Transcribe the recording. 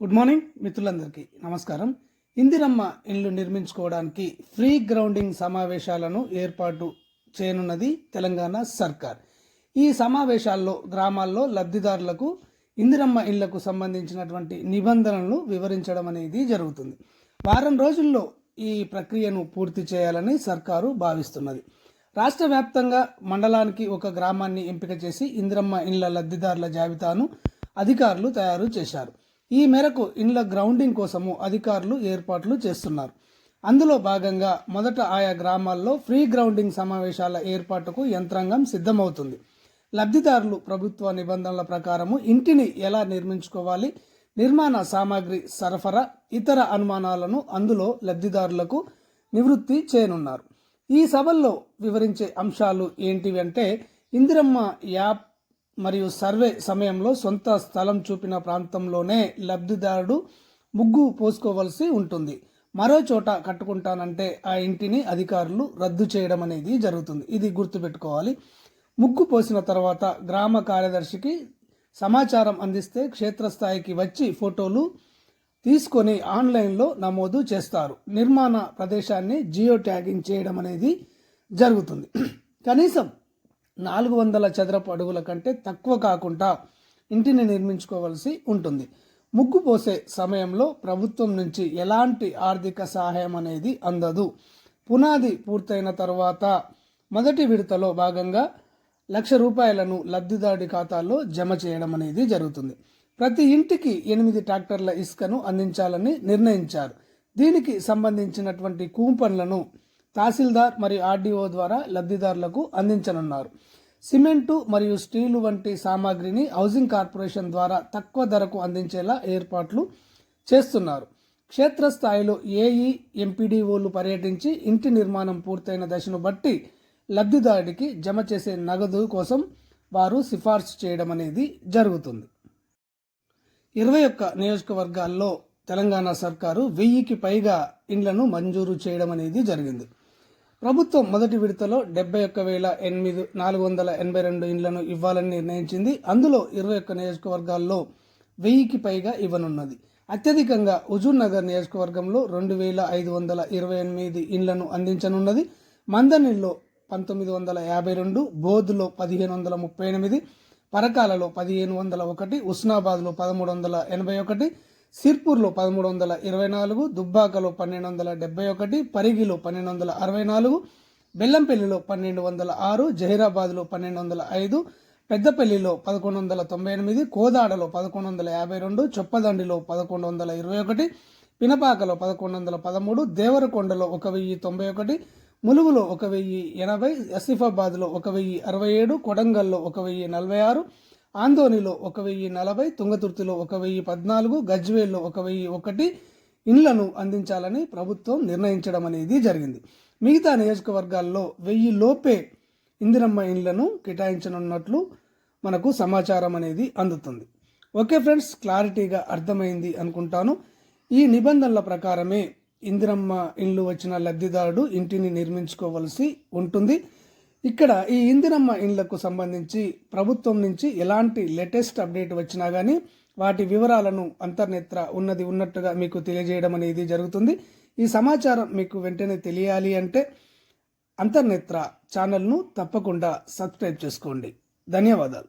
Good morning మిత్రులందరికీ. నమస్కారం. ఇందిరమ్మ ఇండ్లు నిర్మించుకోవడానికి ఫ్రీ గ్రౌండింగ్ సమావేశాలను ఏర్పాటు చేయనున్నది తెలంగాణ సర్కార్. ఈ సమావేశాల్లో గ్రామాల్లో లబ్ధిదారులకు ఇందిరమ్మ ఇళ్ళకు సంబంధించినటువంటి నిబంధనలను వివరించడం అనేది జరుగుతుంది. వారం రోజుల్లో ఈ ప్రక్రియను పూర్తి చేయాలని సర్కారు భావిస్తున్నది. రాష్ట్ర వ్యాప్తంగా మండలానికి ఒక గ్రామాన్ని ఎంపిక చేసి ఇందిరమ్మ ఇండ్ల లబ్ధిదారుల జాబితాను అధికారులు తయారు చేశారు. ఈ మేరకు ఇండ్ల గ్రౌండింగ్ కోసము అధికారులు ఏర్పాట్లు చేస్తున్నారు. అందులో భాగంగా మొదట ఆయా గ్రామాల్లో ఫ్రీ గ్రౌండింగ్ సమావేశాల ఏర్పాటుకు యంత్రాంగం సిద్ధమవుతుంది. లబ్ధిదారులు ప్రభుత్వ నిబంధనల ప్రకారము ఇంటిని ఎలా నిర్మించుకోవాలి నిర్మాణ సామాగ్రి సరఫరా ఇతర అనుమానాలను అందులో లబ్ధిదారులకు నివృత్తి చేయనున్నారు. ఈ సభల్లో వివరించే అంశాలు ఏంటివి అంటే ఇందిరమ్మ యాప్ మరియు సర్వే సమయంలో సొంత స్థలం చూపిన ప్రాంతంలోనే లబ్ధిదారుడు ముగ్గు పోసుకోవలసి ఉంటుంది. మరో చోట కట్టుకుంటానంటే ఆ ఇంటిని అధికారులు రద్దు చేయడం అనేది జరుగుతుంది. ఇది గుర్తుపెట్టుకోవాలి. ముగ్గు పోసిన తర్వాత గ్రామ కార్యదర్శికి సమాచారం అందిస్తే క్షేత్రస్థాయికి వచ్చి ఫోటోలు తీసుకొని ఆన్లైన్లో నమోదు చేస్తారు. నిర్మాణ ప్రదేశాన్ని జియో ట్యాగింగ్ చేయడం అనేది జరుగుతుంది. కనీసం నాలుగు వందల చదరపు అడుగుల కంటే తక్కువ కాకుండా ఇంటిని నిర్మించుకోవలసి ఉంటుంది. ముగ్గు పోసే సమయంలో ప్రభుత్వం నుంచి ఎలాంటి ఆర్థిక సహాయం అనేది అందదు. పునాది పూర్తయిన తర్వాత మొదటి విడతలో భాగంగా లక్ష రూపాయలను లబ్ధిదారుడి ఖాతాల్లో జమ చేయడం అనేది జరుగుతుంది. ప్రతి ఇంటికి ఎనిమిది ట్రాక్టర్ల ఇసుకను అందించాలని నిర్ణయించారు. దీనికి సంబంధించినటువంటి కూపన్లను తహసీల్దార్ మరియు ఆర్డీఓ ద్వారా లబ్ధిదారులకు అందించనున్నారు. సిమెంటు మరియు స్టీలు వంటి సామాగ్రిని హౌసింగ్ కార్పొరేషన్ ద్వారా తక్కువ ధరకు అందించేలా ఏర్పాట్లు చేస్తున్నారు. క్షేత్రస్థాయిలో ఏఈ ఎంపీడీఓలు పర్యటించి ఇంటి నిర్మాణం పూర్తయిన దశను బట్టి లబ్ధిదారుడికి జమ చేసే నగదు కోసం వారు సిఫార్సు చేయడం అనేది జరుగుతుంది. ఇరవై ఒక్క నియోజకవర్గాల్లో తెలంగాణ సర్కారు వెయ్యికి పైగా ఇండ్లను మంజూరు చేయడం అనేది జరిగింది. ప్రభుత్వం మొదటి విడతలో డెబ్బై ఒక్క వేల ఎనిమిది నాలుగు వందల ఎనభై రెండు ఇండ్లను ఇవ్వాలని నిర్ణయించింది. అందులో ఇరవై ఒక్క నియోజకవర్గాల్లో వెయ్యికి పైగా ఇవ్వనున్నది. అత్యధికంగా హుజూర్ నగర్ నియోజకవర్గంలో రెండు వేల ఐదు వందల ఇరవై ఎనిమిది ఇండ్లను అందించనున్నది. మందనిలో పంతొమ్మిది వందల యాభై రెండు బోధులో పదిహేను వందల ముప్పై ఎనిమిది పరకాలలో పదిహేను వందల ఒకటి ఉస్నాబాద్లో పదమూడు వందల ఎనభై ఒకటి సిర్పూర్లో పదమూడు వందల ఇరవై నాలుగు దుబ్బాకలో పన్నెండు వందల డెబ్బై ఒకటి పరిగిలో పన్నెండు వందల అరవై నాలుగు బెల్లంపల్లిలో పన్నెండు వందల ఆరు జహీరాబాద్లో పన్నెండు వందల ఐదు పెద్దపల్లిలో పదకొండు వందల తొంభై ఎనిమిది కోదాడలో పదకొండు వందల యాభై రెండు చొప్పదండిలో పదకొండు వందల ఇరవై ఒకటి పినపాకలో పదకొండు వందల పదమూడు దేవరకొండలో ఒక వెయ్యి తొంభై ఒకటి ములుగులో ఒక వెయ్యి ఎనభై ఆసిఫాబాద్లో ఒక వెయ్యి అరవై ఏడు కొడంగల్లో ఒక వెయ్యి నలభై ఆరు ఆందోనిలో ఒక వెయ్యి నలభై తుంగతుర్తిలో ఒక వెయ్యి పద్నాలుగు గజ్వేల్లో ఒక వెయ్యి ఒకటి ఇండ్లను అందించాలని ప్రభుత్వం నిర్ణయించడం అనేది జరిగింది. మిగతా నియోజకవర్గాల్లో వెయ్యి లోపే ఇందిరమ్మ ఇండ్లను కేటాయించనున్నట్లు మనకు సమాచారం అనేది అందుతుంది. ఓకే ఫ్రెండ్స్ క్లారిటీగా అర్థమైంది అనుకుంటాను. ఈ నిబంధనల ప్రకారమే ఇందిరమ్మ ఇండ్లు వచ్చిన లబ్ధిదారుడు ఇంటిని నిర్మించుకోవలసి ఉంటుంది. ఇక్కడ ఈ ఇందిరమ్మ ఇండ్లకు సంబంధించి ప్రభుత్వం నుంచి ఎలాంటి లేటెస్ట్ అప్డేట్ వచ్చినా కానీ వాటి వివరాలను అంతర్నేత్ర ఉన్నది ఉన్నట్టుగా మీకు తెలియజేయడం అనేది జరుగుతుంది. ఈ సమాచారం మీకు వెంటనే తెలియాలి అంటే అంతర్నేత్ర ఛానల్ను తప్పకుండా సబ్స్క్రైబ్ చేసుకోండి. ధన్యవాదాలు.